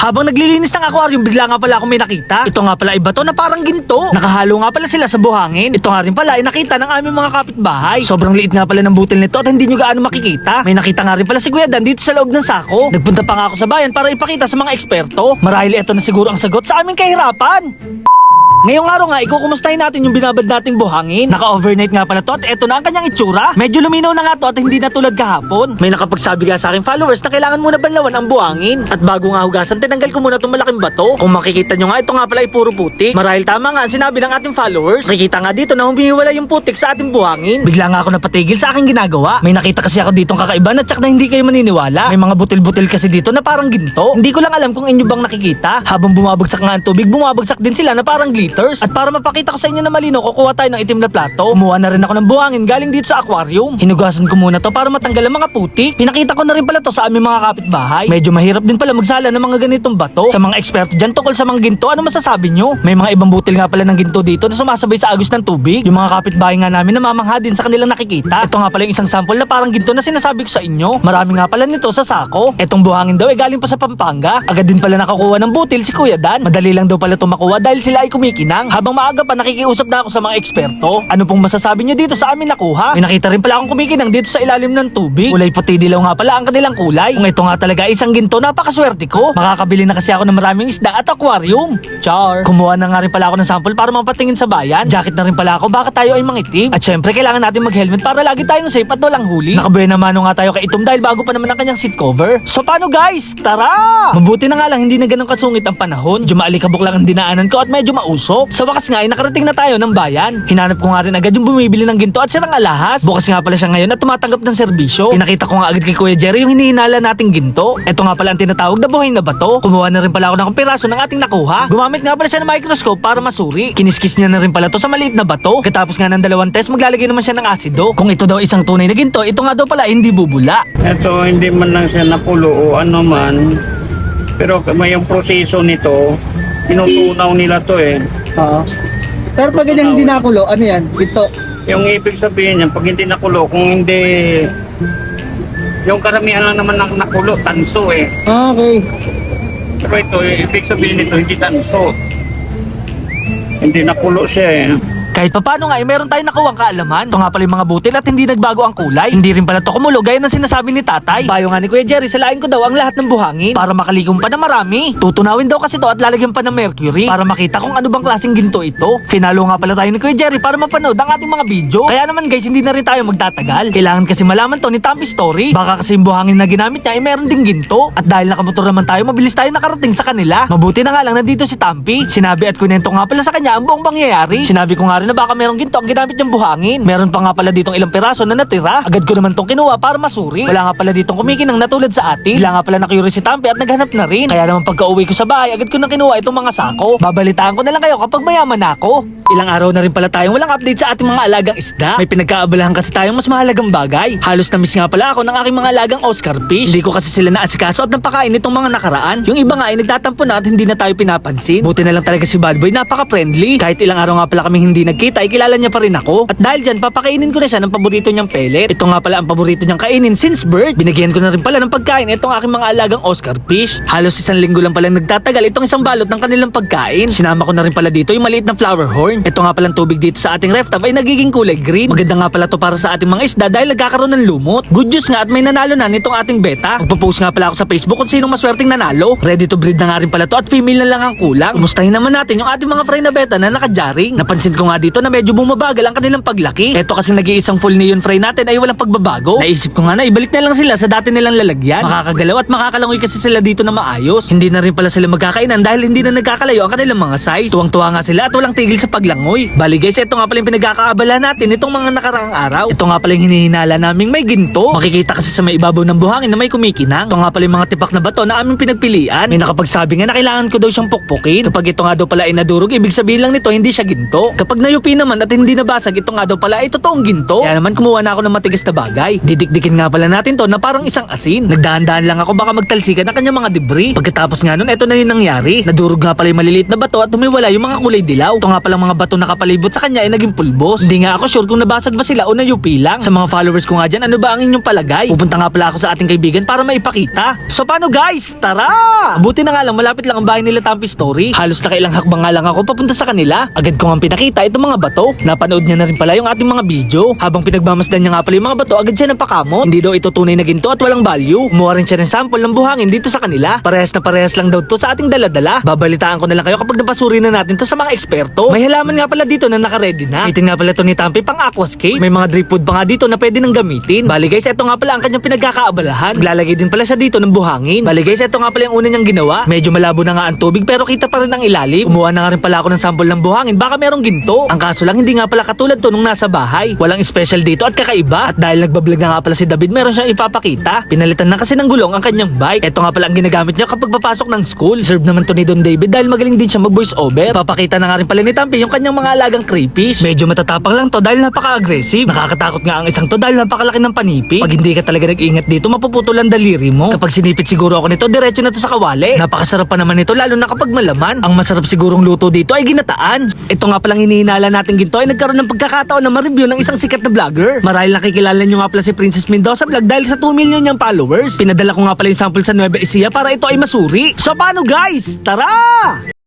Habang naglilinis ng aquarium, bigla nga pala ako may nakita. Ito nga pala ay bato na parang ginto. Nakahalo nga pala sila sa buhangin. Ito nga rin pala ay nakita ng aming mga kapitbahay. Sobrang liit nga pala ng butil nito at hindi nyo gaano makikita. May nakita nga rin pala si Kuya Dan dito sa loob ng sako. Nagpunta pa nga ako sa bayan para ipakita sa mga eksperto. Marahil ito na siguro ang sagot sa aming kahirapan. Ngayong araw nga, ikukumustahin natin yung binabad nating buhangin. Naka-overnight nga pala to at eto na ang kanyang itsura. Medyo luminaw na nga to at hindi na tulad kahapon. May nakapagsabi nga sa akin followers na kailangan muna banlawan ang buhangin. At bago nga hugasan, tinanggal ko muna itong malaking bato. Kung makikita nyo nga, ito nga pala ay puro putik. Marahil tama nga ang sinabi ng ating followers. Makikita nga dito na humihiwala yung putik sa ating buhangin. Bigla nga ako napatigil sa aking ginagawa. May nakita kasi ako ditong kakaiba na tsak na hindi kayo maniniwala. May mga butil-butil kasi dito na parang ginto. Hindi ko lang alam kung inyo bang nakikita. Habang bumabagsak nga ang tubig, bumabagsak din sila na parang glitters. At para mapakita ko sa inyo na malino, kukuha tayo ng itim na plato. Kumuha na rin ako ng buhangin galing dito sa aquarium. Hinugasan ko muna to para matanggal ang mga putik. Pinakita ko na rin pala to sa aming mga kapitbahay. Medyo mahirap din pala magsala ng mga ganitong bato. Sa mga eksperto dyan tungkol sa mga ginto, ano masasabi nyo? May mga ibang butil nga pala ng ginto dito na sumasabay sa agos ng tubig. Yung mga kapitbahay nga namin namamangha din sa kanilang nakikita. Ito nga pala yung isang sample na parang ginto na sinasabi ko sa inyo. Marami nga pala nito sa sako. Etong buhangin daw ay galing pa sa Pampanga. Agad din pala nakakuha ng butil si Kuya Dan. Madali lang daw pala ito makuha dahil sila ay kumikinang. Habang maaga pa nakikiusap na ako sa mga eksperto. Ano pong masasabi nyo dito sa amin nakuha? May nakita rin pala akong kumikinang dito sa ilalim ng tubig. Kulay puti dilaw nga pala ang kanilang kulay. Kung ito nga talaga isang ginto, napakaswerte ko. Makakabili na kasi ako ng maraming isda at aquarium. Char. Kumuha na nga rin pala ako ng sample para mapatingin sa bayan. Jacket na rin pala ako baka tayo ay mangitim. At syempre kailangan natin mag-helmet para lagi tayong safe at walang huli. Nakabuhay naman nga tayo kay Itom dahil bago pa naman ang kanyang seat cover. So paano guys? Tara! Mabuti na nga lang hindi na ganun kasungit ang panahon. Medyo maalikabok lang ang dinaanan ko at medyo mausok. Sa wakas nga ay nakarating na tayo ng bayan. Hinanap ko nga rin agad yung bumibili ng ginto at sirang alahas. Bukas nga pala siya ngayon at tumatanggap ng serbisyo. Pinakita ko nga agad kay Kuya Jerry yung hinihinala nating ginto. Ito nga pala ang tinatawag na buhay na bato. Kumuha na rin pala ako ng piraso ng ating nakuha. Gumamit nga pala siya ng microscope para masuri. Kiniskis niya na rin pala to sa maliit na bato. Katapos nga ng dalawang test, maglalagay naman siya ng asido. Kung ito daw isang tunay na ginto, ito nga daw pala hindi bubula. Ito, hindi man lang siya napulo o ano man. Pero may yung proseso nito, tinutunaw nila to eh. Oo. Pero pag ganyan hindi nakulo, ano yan? Ito. Yung ibig sabihin niyan, pag hindi nakulo, kung hindi... Yung karamihan lang naman ng nakulo, tanso eh. Ah, okay. Pero ito, ibig sabihin nito, hindi tanso. Hindi nakulo siya eh. Kahit papano nga, eh, meron tayong nakuwang kaalaman. Ito nga pala yung mga butil at hindi nagbago ang kulay. Hindi rin pala to kumulo gaya ng sinasabi ni tatay. Bayo nga ni Kuya Jerry, salain ko daw ang lahat ng buhangin para makalikom pa na marami. Tutunawin daw kasi to at lalagyan pa ng mercury para makita kung ano bang klaseng ginto ito. Finalo nga pala tayo ni Kuya Jerry para mapanood ang ating mga video. Kaya naman guys, hindi na rin tayo magtatagal. Kailangan kasi malaman to ni Tampi Story. Baka kasi yung buhangin na ginamit niya ay meron ding ginto. At dahil nakamotor naman tayo, mabilis tayo nakarating sa kanila. Mabuti na nga lang nandito si Tampi. Sinabi at kunento nga pala sa kanya ang buong pangyayari. Sinabi ko nga rin na baka merong ginto ang ginamit niyang buhangin. Meron pa nga pala ditong ilang piraso na natira. Agad ko naman tong kinuha para masuri. Wala nga pala ditong kumikinang natulad sa atin. Wala nga pala na-curious si Tampi at naghanap na rin. Kaya naman pagka uwi ko sa bahay, agad ko na kinuha itong mga sako. Babalitaan ko na lang kayo kapag mayaman na ako. Ilang araw na rin pala tayong walang update sa ating mga alagang isda. May pinagkaabalahan kasi tayong mas mahalagang bagay. Halos na-miss nga pala ako ng aking mga alagang Oscar fish. Hindi ko kasi sila naasikaso at napakain itong mga nakaraan. Yung iba nga ay nagtatampo na at hindi na tayo pinapansin. Buti na lang talaga si Bad Boy, napaka-friendly. Kahit ilang araw nga pala kaming hindi nagkita, ay kilala niya pa rin ako. At dahil dyan, papakainin ko na siya ng paborito niyang pellet. Ito nga pala ang paborito niyang kainin since birth. Binigyan ko na rin pala ng pagkain itong aking mga alagang Oscar fish. Halos isang linggo lang pala nagtatagal itong isang balot ng kanilang pagkain. Sinama ko na rin pala dito yung maliit na flower horn. Ito nga palang tubig dito sa ating ref tub ay nagiging kulay green. Maganda nga pala to para sa ating mga isda dahil nagkakaroon ng lumot. Good news nga at may nanalo na nitong ating beta. Magpo-post nga pala ako sa Facebook kung sinong maswerteng nanalo. Ready to breed na nga rin pala to at female na lang ang kulang. Kumustahin naman natin yung ating mga fry na beta na nakajaring. Napansin ko nga dito na medyo bumabagal ang kanilang paglaki. Ito kasi nag-iisang full neon fry natin ay walang pagbabago. Naisip ko nga na ibalik na lang sila sa dati nilang lalagyan. Makakagalaw at makakalangoy kasi sila dito na maayos. Hindi na rin pala sila magkakainan dahil hindi na nagkakalayo ang kanilang mga size. Tuwang-tuwa nga sila at walang tigil sa paglangoy. Bali guys, ito nga pala yung pinagkakaabala natin itong mga nakaraang araw. Ito nga pala yung hinihinala naming may ginto. Makikita kasi sa may ibabaw ng buhangin na may kumikinang. Ito nga pala yung mga tipak na bato na aming pinagpilian. May nakapagsabi nga na kailangan ko daw siyang pukpukin. Kapag ito nga daw pala ay nadurog, ibig sabihin lang nito hindi siya ginto. Kapag nayupi naman at hindi nabasag, ito nga daw pala ay totoong ginto. Kaya naman kumuha na ako ng matigas na bagay. Didikdikin nga pala natin to na parang isang asin. Nagdahan-dahan lang ako baka magtalsikan ng kanyang mga debris. Pagkatapos nga nun, eto na yung nangyari. Nadurog nga pala yung maliliit na bato at humiwala yung mga kulay dilaw. Ito nga palang mga bato na kapalibot sa kanya ay naging pulbos. Hindi nga ako sure kung nabasag ba sila o nayupi lang. Sa mga followers ko nga dyan, ano ba ang inyong palagay? Pupunta nga pala ako sa ating kaibigan para maipakita. So paano guys? Tara! Buti na nga lang, malapit lang ang bahay nila Tampi Story. Halos nakailang hakbang nga lang ako papunta sa kanila. Agad ko nga pinakita itong mga bato. Napanood niya na rin pala yung ating mga video. Habang pinagmamasdan niya nga pala yung mga bato, agad siya napakamot. Hindi daw ito tunay na ginto at walang value. Kumuha rin siya ng sample ng buhangin dito sa kanila. Parehas na parehas lang daw to sa ating daladala. Babalitaan ko na lang kayo kapag napasuri na natin to sa mga eksperto. May halaman nga pala dito na nakaredy na. Itin nga pala to ni Tampi pang aquascape. May mga drip food pa nga dito na pwede nang gamitin. Bali guys, ito nga pala ang kanyang pinagkakaabalahan. Maglalagay din pala siya dito ng buhangin. Bali guys, ito nga pala yung una niyang ginawa. Medyo malabo na nga ang tubig pero kita pa rin ang ilalim. Kumuha na nga rin pala ako ng sample ng buhangin. Baka merong ginto. Ang kaso lang hindi nga pala katulad to nung nasa bahay. Walang special dito at kakaiba. At dahil nagbablog na nga pala si David, meron siyang ipapakita. Pinalitan na kasi ng gulong ang kanyang bike. Ito nga pala ang ginagamit niya kapag papasok ng school. Serve naman to ni Don David dahil magaling din siya mag voice over. Papakita na nga rin pala ni Tampi yung kanyang mga alagang crayfish. Medyo matatapang lang to dahil napaka-aggressive. Nakakatakot nga ang isang to dahil napakalaki ng panipig. Pag hindi ka talaga nag-ingat dito, mapuputol ang daliri mo. Kapag sinipit siguro ako nito, diretso na to sa kawali. Napakasarap pa naman nito lalo na kapag malaman. Ang masarap sigurong luto dito ay ginataan. Ito nga palang hinihinala natin ginto ay nagkaroon ng pagkakataon na ma-review ng isang sikat na vlogger. Marahil nakikilala nyo nga pala si Princess Mendoza vlog dahil sa 2 million niyang followers. Pinadala ko nga pala yung sample sa Nueva Ecija para ito ay masuri. So paano guys? Tara!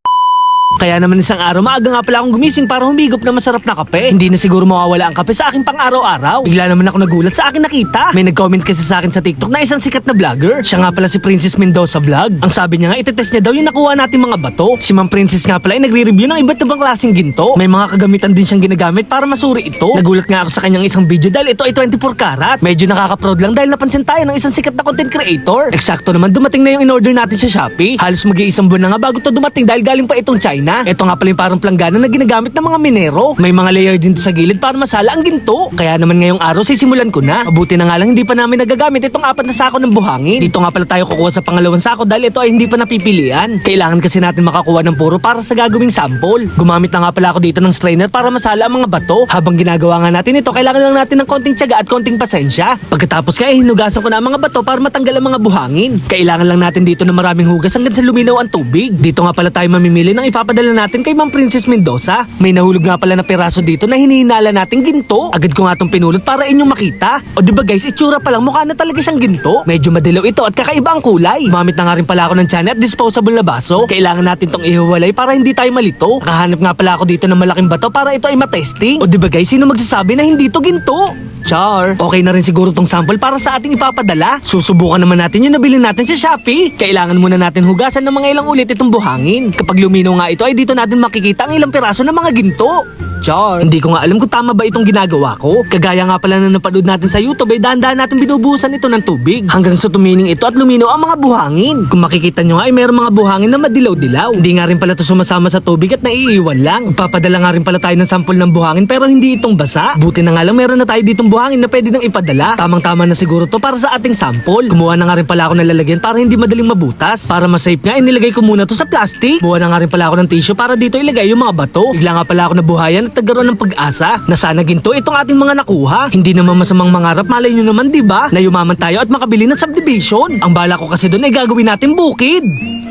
Kaya naman isang araw, maaga nga pala akong gumising para humigop na masarap na kape. Hindi na siguro mawawala ang kape sa aking pang-araw-araw. Bigla naman ako nagulat sa akin nakita. May nag-comment kasi sa akin sa TikTok na isang sikat na vlogger. Siya nga pala si Princess Mendoza Vlog. Ang sabi niya nga, itetest niya daw yung nakuha natin mga bato. Si Ma'am Princess nga pala ay nagre-review ng iba't ibang klaseng ginto. May mga kagamitan din siyang ginagamit para masuri ito. Nagulat nga ako sa kanyang isang video dahil ito ay 24 karat. Medyo nakaka-proud lang dahil napansin tayo ng isang sikat na content creator. Eksakto naman, dumating na yung in-order natin sa Shopee. Halos mag-iisang buwan na nga bago to dumating dahil galing pa itong China. Ito nga pala yung parang planggana na ginagamit ng mga minero. May mga layer din sa gilid para masala ang ginto. Kaya naman ngayong araw sisimulan ko na. Mabuti na nga lang hindi pa namin nagagamit itong apat na sako ng buhangin. Dito nga pala tayo kukuha sa pangalawang sako dahil ito ay hindi pa napipilian. Kailangan kasi natin makakuha ng puro para sa gagawing sample. Gumamit na nga pala ako dito ng strainer para masala ang mga bato. Habang ginagawa nga natin ito, kailangan lang natin ng konting tiyaga at konting pasensya. Pagkatapos eh, hinugasan ko na ang mga bato para matanggal ang mga buhangin. Kailangan lang natin dito ng maraming hugas hanggang sa luminaw ang tubig. Dito nga pala tayo mamimili ng ipapadala natin kay Ma'am Princess Mendoza. May nahulog nga pala na piraso dito na hinihinala nating ginto. Agad ko nga itong pinulot para inyong makita. O di ba guys, itsura pa lang mukha na talaga siyang ginto. Medyo madilaw ito at kakaiba ang kulay. Gumamit na nga rin pala ako ng tiyan at disposable na baso. Kailangan natin tong ihiwalay para hindi tayo malito. Nakahanap nga pala ako dito ng malaking bato para ito ay matesting. O di ba guys, sino magsasabi na hindi to ginto? Char. Okay na rin siguro tong sample para sa ating ipapadala. Susubukan naman natin yung nabili natin sa Shopee. Kailangan muna natin hugasan ng mga ilang ulit itong buhangin. Kapag lumino nga ito ay dito natin makikita ang ilang piraso ng mga ginto. Char. Hindi ko nga alam kung tama ba itong ginagawa ko. Kagaya nga pala na napanood natin sa YouTube ay dahan-dahan natin binubuhusan ito ng tubig. Hanggang sa tumining ito at lumino ang mga buhangin. Kung makikita nyo nga ay mayroong mga buhangin na madilaw-dilaw. Hindi nga rin pala ito sumasama sa tubig at naiiwan lang. Magpapadala nga rin pala tayo ng sample ng buhangin pero hindi itong basa. Buti na nga lang meron na tayo ditong buhangin na pwede nang ipadala. Tamang-tama na siguro to para sa ating sample. Kumuha na nga rin pala ako ng lalagyan para hindi madaling mabutas. Para ma-safe nga, inilagay ko muna to sa plastic. Kumuha na nga rin pala ako ng tissue para dito ilagay yung mga bato. Bigla nga pala ako nabuhayan at nagkaroon ng pag-asa na sana ginto itong ating mga nakuha. Hindi naman masamang mangarap, malay nyo naman, di ba? Na yumaman tayo at makabili ng subdivision. Ang bala ko kasi doon ay gagawin natin bukid.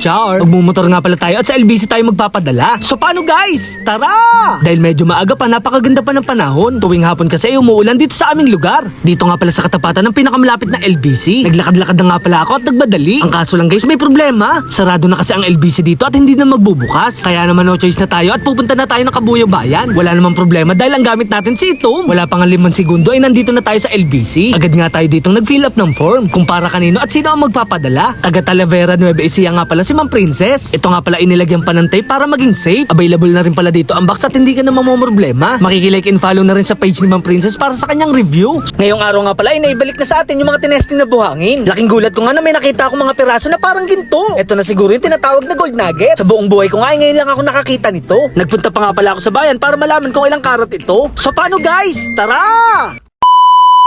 Char. Magmumotor nga pala tayo at sa LBC tayo magpapadala. So paano guys? Tara! Dahil medyo maaga pa, napakaganda pa ng panahon. Tuwing hapon kasi ay umuulan dito sa aming lugar. Dito nga pala sa katapatan ng pinakamalapit na LBC. Naglakad-lakad na nga pala ako at nagmadali. Ang kaso lang guys, may problema. Sarado na kasi ang LBC dito at hindi na magbubukas. Kaya naman no choice na tayo at pupunta na tayo ng Kabuyaw Bayan. Wala namang problema dahil ang gamit natin si Tom. Wala pang limang segundo ay nandito na tayo sa LBC. Agad nga tayo ditong nag-fill up ng form. Kung para kanino at sino ang magpapadala. Taga Talavera Nueva Ecija nga pala si Ma'am Princess. Ito nga pala inilagyan pa ng tape para maging safe. Available na rin pala dito ang box at hindi ka na mamomroblema. Makikilike and follow na rin sa page ni Ma'am Princess para sa kanyang review. Ngayong araw nga pala ay naibalik na sa atin yung mga tinesting na buhangin. Laking gulat ko nga na may nakita akong mga piraso na parang ginto. Ito na siguro yung tinatawag na gold nugget. Sa buong buhay ko nga ay ngayon lang ako nakakita nito. Nagpunta pa nga pala ako sa bayan para malaman kung ilang karat ito. So paano guys? Tara!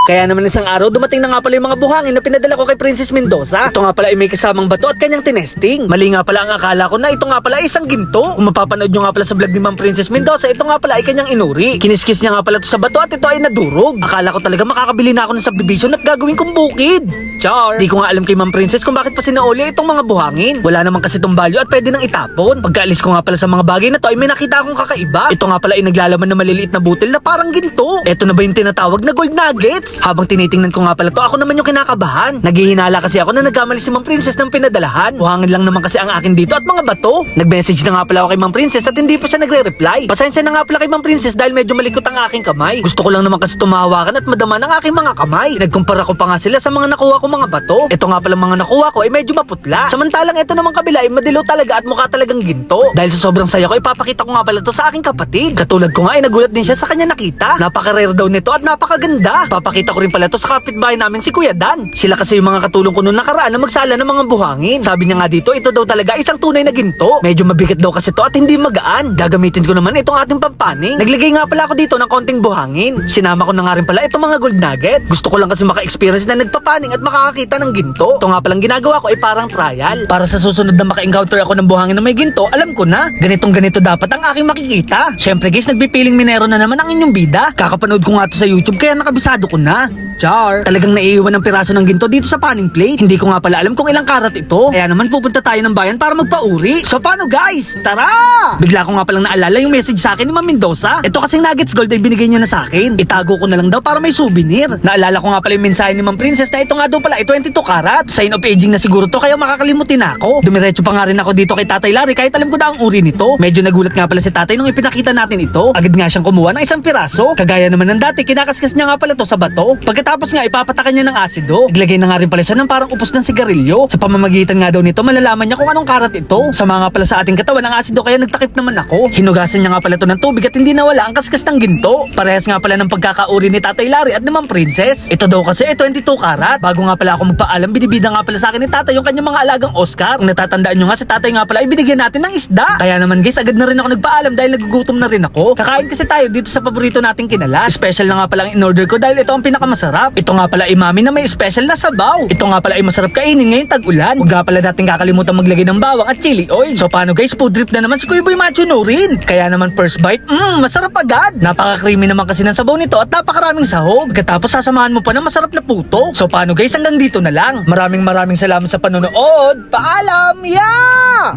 Kaya naman isang araw dumating na nga pala yung mga buhangin na pinadala ko kay Princess Mendoza. Ito nga pala ay may kasamang bato at kanyang tinesting. Mali nga pala ang akala ko na ito nga pala ay isang ginto. Kung mapapanood nyo nga pala sa vlog ni Ma'am Princess Mendoza, ito nga pala ay kanyang inuri. Kiniskis niya nga pala to sa bato at ito ay nadurog. Akala ko talaga makakabili na ako ng subdivision at gagawin kong bukid. Char. Di ko nga alam kay Ma'am Princess kung bakit pa sinauli itong mga buhangin. Wala naman kasi itong value at pwede nang itapon. Pagkaalis ko nga pala sa mga bagay na to ay may nakita akong kakaiba. Ito nga pala ay naglalaman na maliliit na butil na parang ginto. Ito na ba yung tinatawag na gold nuggets? Habang tinitingnan ko nga pala to, ako naman yung kinakabahan. Naghihinala kasi ako na nagkamali si Ma'am Princess ng pinadalahan. Buhangin lang naman kasi ang akin dito at mga bato. Nag-message na nga pala ako kay Ma'am Princess at hindi pa siya nagre-reply. Pasensya na nga pala kay Ma'am Princess dahil medyo malikot ang aking kamay. Gusto ko lang naman kasi tumawakan at madama ng aking mga kamay. Nagkumpara ko pa nga sila sa mga nakuha ko mga bato. Ito nga pala mga nakuha ko ay medyo maputla. Samantalang ito naman kabila ay madilaw talaga at mukha talagang ginto. Dahil sa sobrang saya ko, ipapakita ko nga pala to sa aking kapatid. Katulad ko nga ay nagulat din siya sa kanya nakita. Napaka-rare daw nito at napakaganda. Papakita ko rin pala to sa kapitbahay namin si Kuya Dan. Sila kasi yung mga katulong ko noong nakaraan na magsala ng mga buhangin. Sabi niya nga dito, ito daw talaga isang tunay na ginto. Medyo mabigat daw kasi to at hindi magaan. Gagamitin ko naman itong ating pampaning. Naglagay nga pala ako dito ng konting buhangin. Sinama ko na nga rin pala itong mga gold nuggets. Gusto ko lang kasi maka-experience na nagpapaning at makakakita ng ginto. Ito nga palang ginagawa ko ay parang trial. Para sa susunod na maka-encounter ako ng buhangin na may ginto, alam ko na. Ganitong ganito dapat ang aking makikita. Syempre guys, nagpipiling minero na naman ang inyong bida. Kakapanood ko nga to sa YouTube kaya nakabisado ko na. Char. Talagang naiiwan ng piraso ng ginto dito sa panning plate. Hindi ko nga pala alam kung ilang karat ito. Kaya naman pupunta tayo ng bayan para magpauri. So paano guys? Tara! Bigla ko nga palang naalala yung message sa akin ni Ma'am Mendoza. Ito kasing nuggets gold ay binigay niya na sa akin. Itago ko na lang daw para may souvenir. Naalala ko nga pala yung mensahe ni Ma'am Princess na ito nga daw pala ay 22 karat. Sign of aging na siguro to kaya makakalimutin na ako. Dumiretso pa nga rin ako dito kay Tatay Larry kahit alam ko na ang uri nito. Medyo nagulat nga pala si Tatay nung ipinakita natin ito. Agad nga siyang kumuha ng isang piraso. Kagaya naman ng dati, kinakaskas niya nga pala to sa bato. Pagkatapos nga ipapatakan niya ng asido. Iglagay na nga rin pala siya ng parang upos ng sigarilyo. Sa pamamagitan nga daw nito, malalaman niya kung anong karat ito. Sama nga pala sa ating katawan ang asido kaya nagtakip naman ako. Hinugasan niya nga pala to ng tubig at hindi nawala ang kaskas ng ginto. Parehas nga pala ng pagkakauri ni Tatay Larry at naman Princess. Ito daw kasi ay 22 karat. Bago nga pala ako magpaalam, binibida nga pala sa akin ni Tatay yung kanyang mga alagang Oscar. Kung natatandaan nyo nga si Tatay nga pala ay binigyan natin ng isda. Kaya naman guys, agad na rin ako nagpaalam dahil nagugutom na rin ako. Kakain kasi tayo dito sa paborito nating kinalas. Special na nga pala ang in-order ko dahil ito ang pinakamasarap. Ito nga pala ay mami na may special na sabaw. Ito nga pala ay masarap kainin ngayong tag-ulan. Huwag nga pala natin kakalimutan maglagay ng bawang at chili oil. So paano guys, food trip na naman si Kuya Boy Macho no rin. Kaya naman first bite, mmm, masarap agad. Napaka-creamy naman kasi ng sabaw nito at napakaraming sahog. Katapos sasamahan mo pa ng masarap na puto. So paano guys, hanggang dito na lang. Maraming maraming salamat sa panonood. Paalam! Yeah!